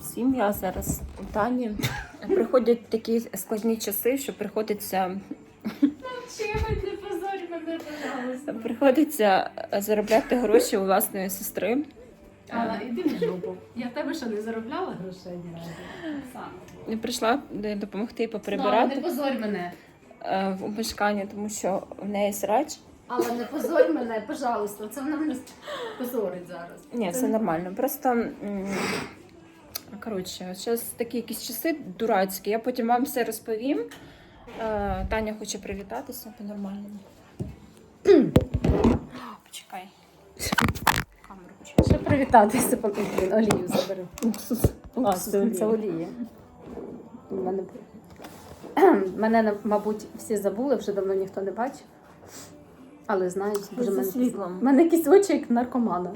всім. Я зараз у Тані. Приходять такі складні часи, що приходиться, приходиться заробляти гроші у власної сестри. Алла, іди в жопу. Я в тебе що, не заробляла грошей ні разу? Прийшла допомогти Мама, не поприбирати позорь мене. е, в помешканні, тому що в неї срач. Алла, не позорь мене, пожалуйста. Це вона мене позорить зараз. Ні, Це нормально. Просто коротше, зараз такі якісь часи дурацькі. Я потім вам все розповім. Е, Таня хоче привітатися по-нормальному. Почекай. Камеру хочу. Ще привітатися, поки він олію заберу. Уксус. А, Уксус, це, олія. Мене, мене, мабуть, всі забули, вже давно ніхто не бачив. Але знають, Ви мене, мене якісь очі як наркомана.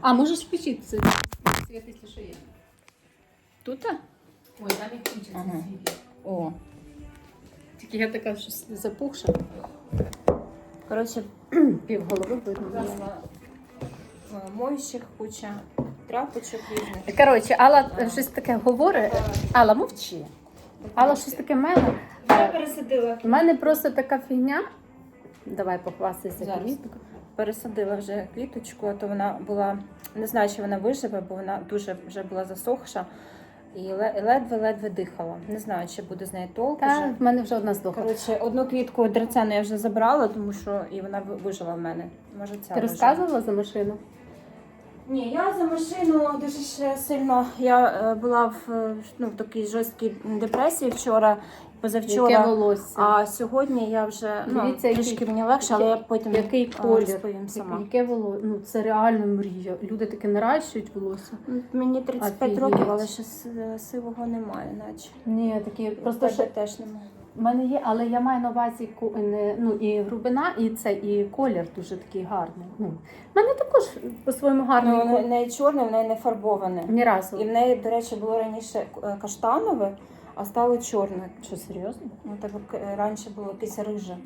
А, можеш включити це світ, якщо що є. Тут? Ой, там і Ага. світло. О. Тільки я така щось запухша, Коротше, пів голови видно. е, моющих куча, тряпочок різних. Коротше, Алла щось таке говорить. Алла, мовчи. Алла щось таке мене. Я пересадила. У мене просто така фігня. Давай похвастайся Зараз. квіткою. Пересадила вже квіточку, а то вона була, не знаю, чи вона виживе, бо вона дуже вже була засохша і ле- ледве-ледве дихала. Не знаю, чи буде з неї толк. Та вже. в мене вже одна здохла. Коротше, одну квітку драцяну я вже забрала, тому що і вона вижила в мене. Може, ця Ти розказувала за машину? Ні, я за машину дуже ще сильно. Я е, була в, е, ну, в такій жорсткій депресії вчора, Яке позавчора. волосся? А сьогодні я вже ну, Дивіться, який- трішки мені легше, але я потім який е, колір? розповім сама. Яке волосся? Ну це реально мрія. Люди таке наращують волосся. Ну, Мені 35 Офігеть. років, але ще сивого немає, наче. Ні, такі Просто просто ще теж немає. В мене є, але я маю на увазі ну і грубина, і це і колір дуже такий гарний. Ну в мене також по-своєму гарний Ну, в неї чорне, в неї не фарбоване. Ні разу. І в неї, до речі, було раніше е, каштанове, а стало чорне. Що серйозно? Ну, так е, раніше було якесь риже.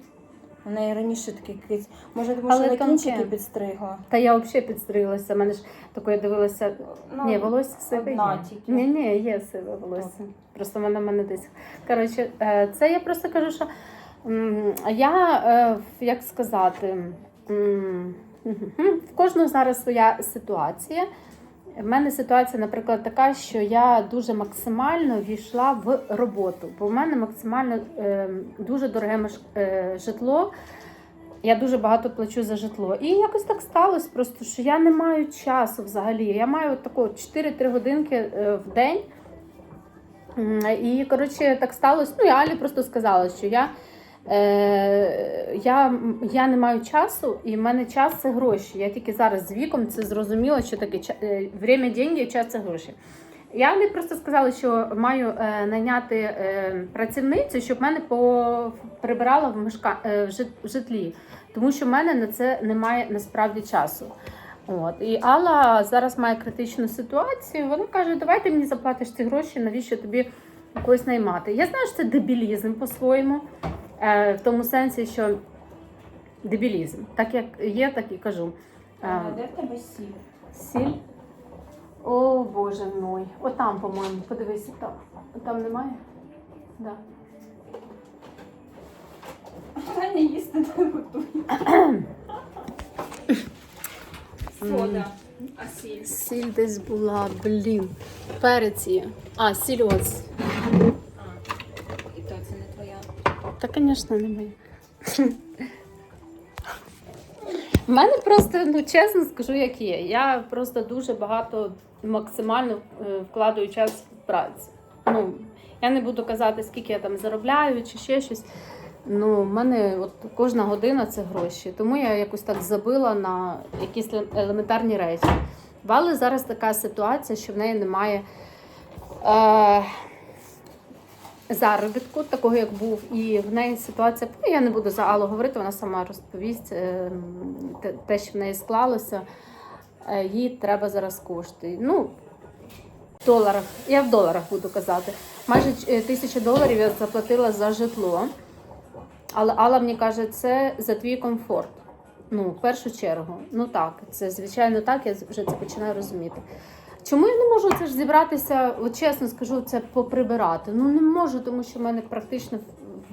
У неї раніше таке якесь. Може, тому Але що тонке. кінчики підстригла. Та я взагалі підстриглася. Мене ж таке я дивилася. Ну, ні, волосся сиве одна є. тільки. Ні, ні, є сиве волосся. Просто в мене в мене десь. Коротше, е, це я просто кажу, що м, я, е, як сказати, м, в кожного зараз своя ситуація. В мене ситуація, наприклад, така, що я дуже максимально війшла в роботу, бо в мене максимально е, дуже дороге е, житло. Я дуже багато плачу за житло. І якось так сталося, просто що я не маю часу взагалі. Я маю от тако 4-3 годинки е, в день. І, коротше, так сталося. Ну, я Алі просто сказала, що я, е, я, я не маю часу, і в мене час це гроші. Я тільки зараз з віком це зрозуміла, що таке е, деньги, час це гроші. Я Алі просто сказала, що маю е, найняти е, працівницю, щоб мене по, прибирала в, мешка, е, в, жит, в житлі, тому що в мене на це немає насправді часу. От. І Алла зараз має критичну ситуацію. Вона каже: давай ти мені заплатиш ці гроші, навіщо тобі когось наймати. Я знаю, що це дебілізм по-своєму, в тому сенсі, що дебілізм. Так як є, так і кажу. Е, А, Де в тебе сіль? Сіль. О, боже мой. Отам, по-моєму, подивися, там. Там немає? Да. Таня їсти не готує. Сода. А сіль? Сіль десь була, блін. Перець є. А, сіль ось. І то це не твоя. Звісно, немає. У мене просто, ну чесно скажу, як є. Я просто дуже багато максимально е, вкладаю час в працю. Ну, я не буду казати, скільки я там заробляю чи ще щось. Ну, в мене от кожна година це гроші. Тому я якось так забила на якісь елементарні речі. В Алли зараз така ситуація, що в неї немає. Е- заробітку, такого як був, і в неї ситуація. Ну, я не буду за Аллу говорити, вона сама розповість е, те, що в неї склалося. Е, Їй треба зараз кошти. Ну, в доларах, я в доларах буду казати. Майже е, тисячу доларів я заплатила за житло. Але Алла мені каже, це за твій комфорт. Ну, в першу чергу. Ну так, це звичайно так, я вже це починаю розуміти. Чому я не можу це ж зібратися, от чесно скажу, це поприбирати? Ну не можу, тому що в мене практично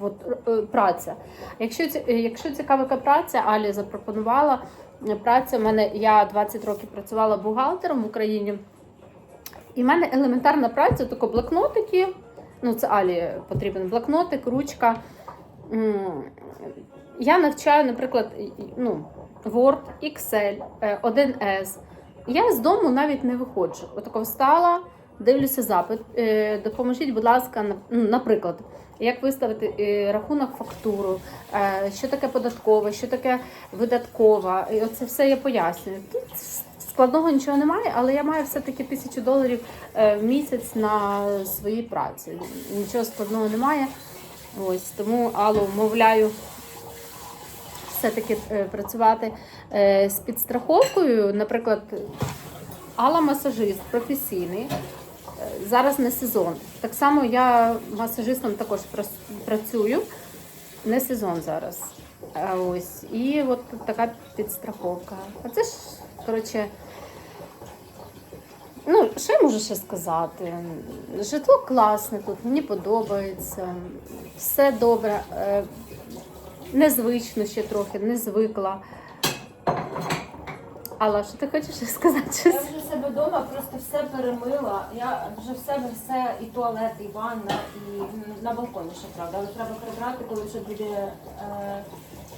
от, е, праця. Якщо, е, якщо цікава праця, Алі запропонувала е, праця. В мене я 20 років працювала бухгалтером в Україні. І в мене елементарна праця, тільки блокнотики. Ну, це Алі потрібен блокнотик, ручка. Я навчаю, наприклад, ну, Word, Excel, е, 1С. Я з дому навіть не виходжу. Отако встала, дивлюся запит. е, Допоможіть, будь ласка, ну, наприклад, як виставити е, рахунок фактуру, е, що таке податкова, що таке видаткова. І оце все я пояснюю. Тут складного нічого немає, але я маю все-таки тисячу доларів в місяць на своїй праці. Нічого складного немає. Ось тому Аллу вмовляю все-таки е, працювати е, з підстраховкою. Наприклад, Алла масажист професійний. Е, Зараз не сезон. Так само я масажистом також працюю. Не сезон зараз. Ось. І от така підстраховка. А це ж, коротше. Ну, що я можу ще сказати? Житло класне тут, мені подобається, все добре. Незвично ще трохи, не звикла. Алла, що ти хочеш сказати? Я вже себе вдома просто все перемила. Я вже в себе все, і туалет, і ванна, і на балконі ще правда. Але треба прибрати, коли вже буде е,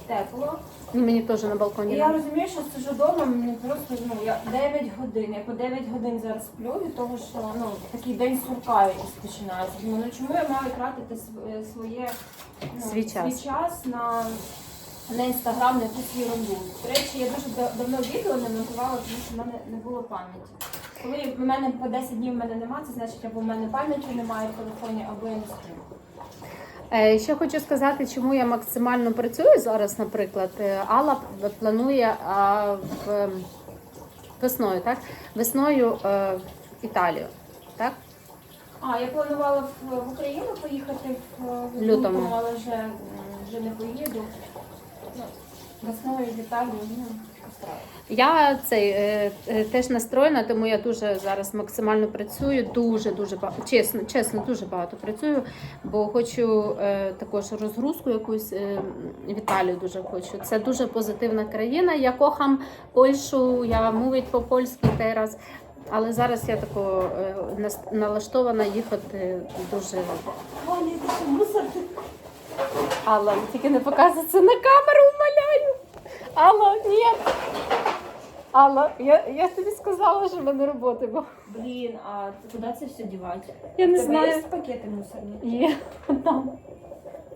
тепло. Мені теж на І я розумію, що сижу вдома, мені просто ну я 9 годин. Я по 9 годин зараз сплю від того, що ну такий день сурка якийсь починається. Думаю, ну чому я маю тратити св- своє ну, Свій час. свій час на, на інстаграм, на якусь ерунду. До речі, я дуже да- давно відео не монтувала, тому що в мене не було пам'яті. Коли в мене по 10 днів в мене немає, це значить або в мене пам'яті немає в телефоні, або я не сплю. Е, Ще хочу сказати, чому я максимально працюю зараз, наприклад. Е, Алла планує в, ем, весною, так? Весною е, в Італію. Так? А, я планувала в, Україну поїхати в, в Лютому. але вже, вже не поїду. Весною в Італію, ну. Я цей е, е, теж настроєна, тому я дуже зараз максимально працюю. Дуже дуже багато чесно, чесно, дуже багато працюю, бо хочу е, також розгрузку якусь е, в Італію дуже хочу. Це дуже позитивна країна. Я кохам Польщу, я мовить по польськи зараз. Але зараз я тако е, налаштована їхати дуже. Алла, тільки не показуй це на камеру, умоляю. Алла, ні. Алла, я, я тобі сказала, що в мене роботи, бо Блін, а куди це все дівати? я не Тебе знаю. є пакети мусорні? Є там.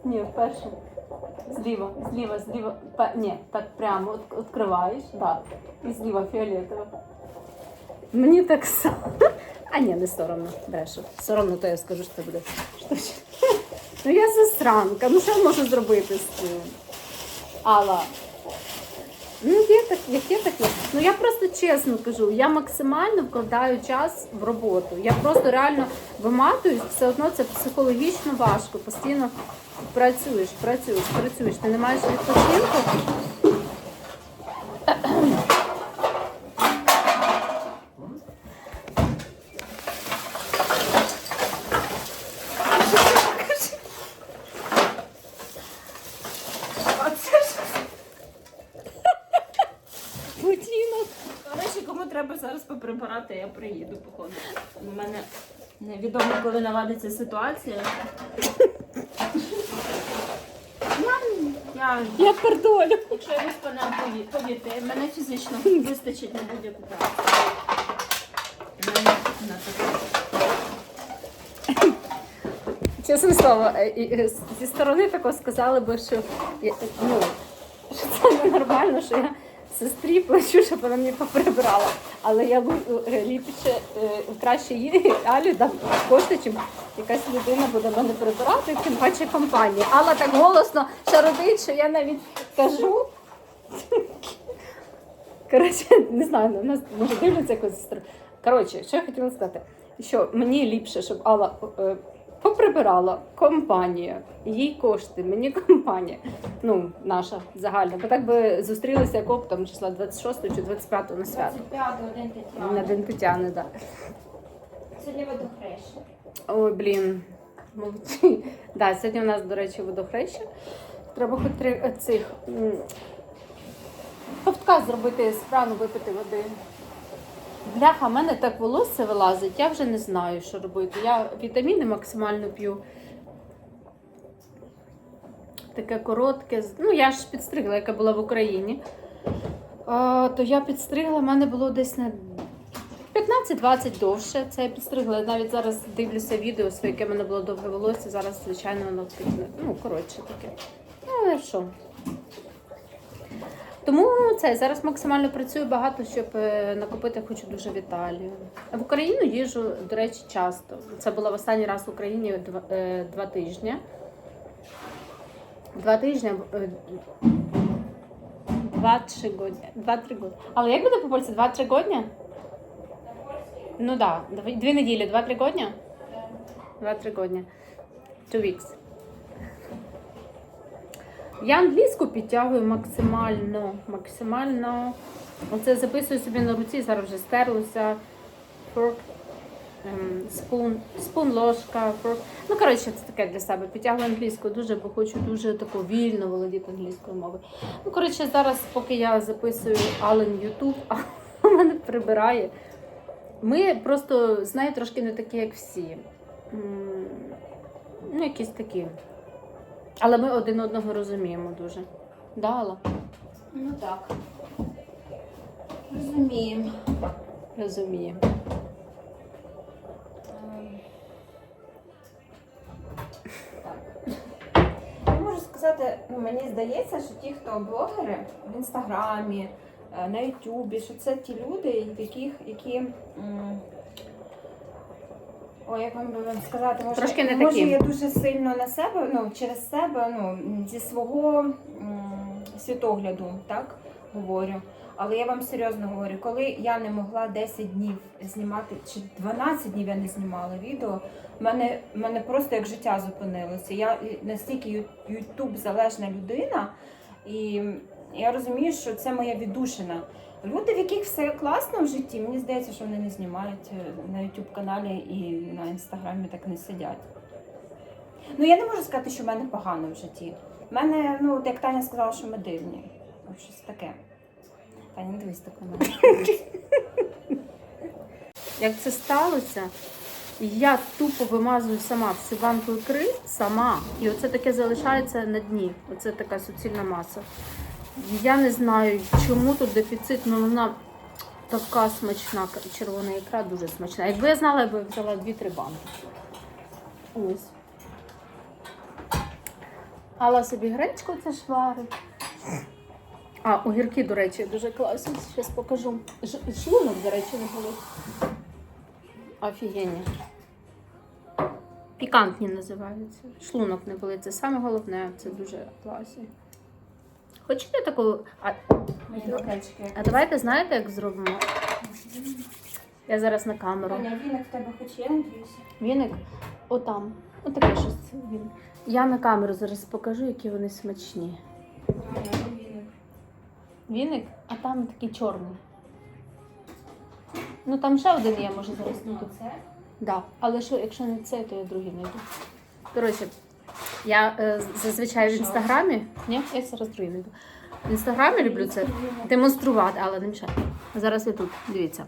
Ні, вперше. Зліва, зліва, зліва. Пе- Ні, так прямо от, відкриваєш, так. І зліва фіолетово. Мені так соромно. А ні, не соромно, брешу. Соромно, то я скажу, що це буде штучно. Ну я засранка, ну що я можу зробити з цим? Алла. Ну, є так, як є, так. Ну я просто чесно кажу, я максимально вкладаю час в роботу. Я просто реально виматуюсь, все одно це психологічно важко. Постійно працюєш, працюєш, працюєш. Ти не маєш відпочинку. А це ж Будинок. До речі, кому треба зараз поприбирати, я приїду, походу. У мене невідомо, коли наладиться ситуація. Я, я, пердолю. якщо я виспана, пові- повірте, мене фізично вистачить на будь-яку працю. На таке. Чесне слово, е, і, е, зі сторони такого сказали би, що, я- ну, що це ненормально, що я сестрі плачу, щоб вона мені поприбирала. Але я е, ліпше е, краще їй Алі дам кошти, чим якась людина буде мене прибирати, тим паче компанії. Алла так голосно шародить, що я навіть кажу. Коротше, не знаю, на нас може дивляться якось. Коротше, що я хотіла сказати, що мені ліпше, щоб Алла е, поприбирала компанія. Їй кошти, мені компанія. Ну, наша загальна. Бо так би зустрілися як оптом числа 26 чи 25 на свято. 25 один Тетяна. На день Тетяни, так. Сьогодні водохреща. Ой, блін. Молодці. Да, сьогодні у нас, до речі, водохреща. Треба хоч три е, цих ковтка зробити з крану, випити води. Бляха, в мене так волосся вилазить, я вже не знаю, що робити. Я вітаміни максимально п'ю. Таке коротке. Ну, я ж підстригла, яка була в Україні. А, то я підстригла, в мене було десь на 15-20 довше. Це я підстригла. Я навіть зараз дивлюся відео, яке в мене було довге волосся. Зараз, звичайно, воно ну, коротше таке. Ну, але що? Тому це зараз максимально працюю багато, щоб е, накопити хочу дуже в Італію. В Україну їжу, до речі, часто. Це була в останній раз в Україні два, е, два тижні. Два тижні. е, Два-три годні. Два-три годні. Але як буде по польськи? Два-три годні? Ну так, да. дві неділі, два-три годні? Два-три годні. Two weeks. Я англійську підтягую максимально. Максимально. Оце записую собі на руці, зараз вже стерлося. Fork, spoon, spoon, ложка, fork. Ну, коротше, це таке для себе. Підтягую англійську дуже, бо хочу дуже тако вільно володіти англійською мовою. Ну, коротше, зараз, поки я записую Ален Ютуб, а мене прибирає. Ми просто з нею трошки не такі, як всі. Ну, якісь такі. Але ми один одного розуміємо дуже. Да, Алла? Ну так. Розуміємо. Розуміємо. Я можу сказати, ну мені здається, що ті, хто блогери в інстаграмі, е, на Ютубі, що це ті люди, яких які. Ой, як вам би сказати, може, Трошки не може я дуже сильно на себе, ну через себе, ну зі свого м, світогляду, так говорю. Але я вам серйозно говорю, коли я не могла 10 днів знімати, чи 12 днів я не знімала відео, мене, мене просто як життя зупинилося. Я настільки Ютуб залежна людина, і я розумію, що це моя віддушина. Люди, в яких все класно в житті, мені здається, що вони не знімають е, на YouTube каналі і на інстаграмі так не сидять. Ну я не можу сказати, що в мене погано в житті. В мене, ну, от як Таня сказала, що ми дивні. Щось таке. Таня, не дивись так на мене. Як це сталося, я тупо вимазую сама всю банку ікри сама. І оце таке залишається на дні. Оце така суцільна маса. Я не знаю, чому тут дефіцит, але вона така смачна. Червона ікра дуже смачна. Якби я знала, я б взяла 2-3 банки. Ось. Алла собі гречку це шварить. А, огірки, до речі, дуже класні. Зараз покажу. Шлунок, до речі, не болить. Офігенні. Пікантні називаються. Шлунок не болить. Це саме головне, це дуже класні. Хочете таку. А, а давайте знаєте, як зробимо? Я зараз на камеру. Таня, віник в тебе хоч є, надіюся? Віник отам. Отаке щось він. Я на камеру зараз покажу, які вони смачні. Віник. А там такий чорний. Ну там ще один є, може зараз знайду. Це? Да. Але що, якщо не це, то я другий знайду. Коротше, я е, зазвичай в інстаграмі. Ні, я зараз другий знайду. В інстаграмі люблю це демонструвати, але не мішає. Зараз я тут, дивіться.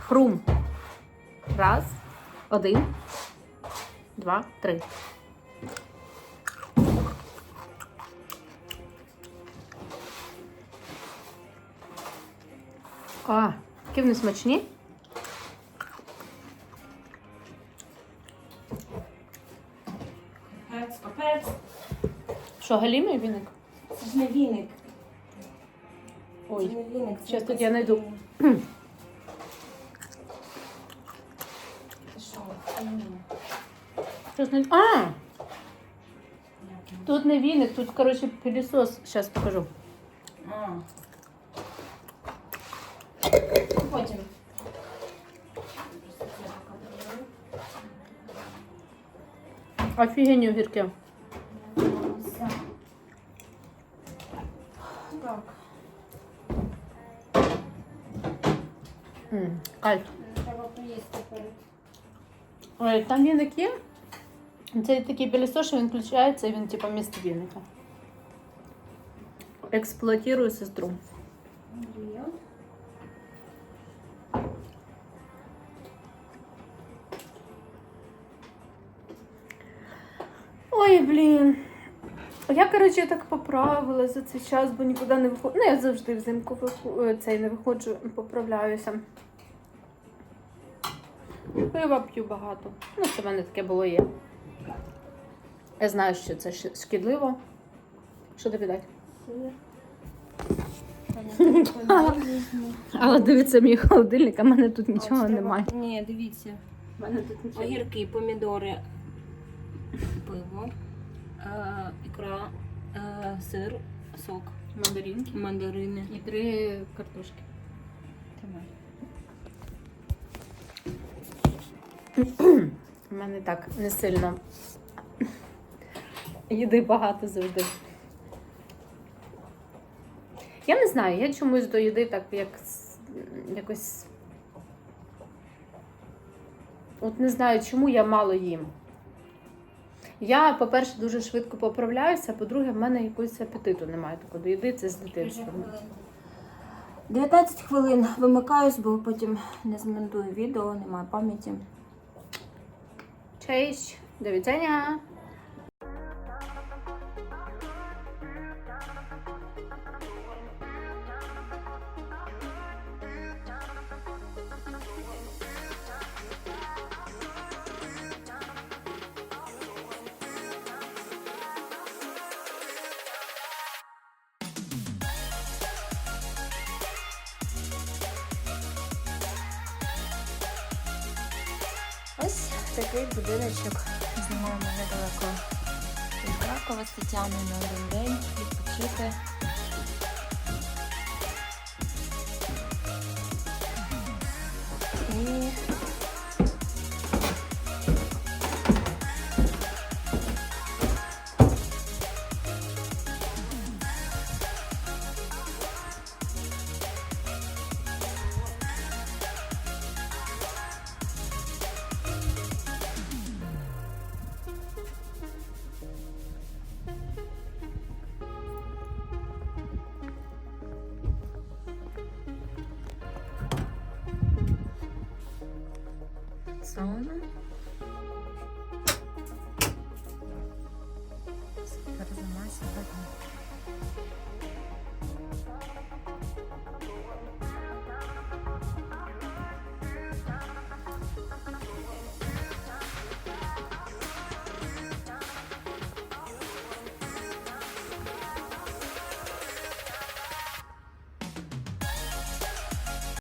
Хрум. Раз, один, два, три. А, які вони смачні. Що, галімий віник? Це ж не віник. Це не віник. це Щас тут я знайду. такий- Це що? Щось не... А! Тут не віник, тут, коротше, пилісос. Зараз покажу. А. Потім. Офігенні огірки. Все. Так. Треба поїсти. Ой, там віники. Це такий пілісос, що він включається, і він типу місто віника. Експлуатирую сестру. Ой, блін. Я, коротше, так поправила за цей час, бо нікуди не виходжу. Ну, я завжди взимку виху... е, цей не виходжу, поправляюся. Пива п'ю багато. Ну, це в мене таке було є. Я знаю, що це шкідливо. Що тобі дати? Але дивіться, мій холодильник, а в мене тут нічого немає. Ні, дивіться. У мене тут нічого. Огірки, помідори, пиво, е, ікра, е, сир, сок, Мандаринки. мандарини. І три картошки. У мене так не сильно. Їди багато завжди. Я не знаю, я чомусь до їди так як якось. От не знаю, чому я мало їм. Я, по-перше, дуже швидко поправляюся, а по-друге, в мене якогось апетиту немає такого до їди, це з дитинства. 19 хвилин вимикаюсь, бо потім не змонтую відео, немає пам'яті. Cześć, do widzenia. Кракова з на один день відпочити. persona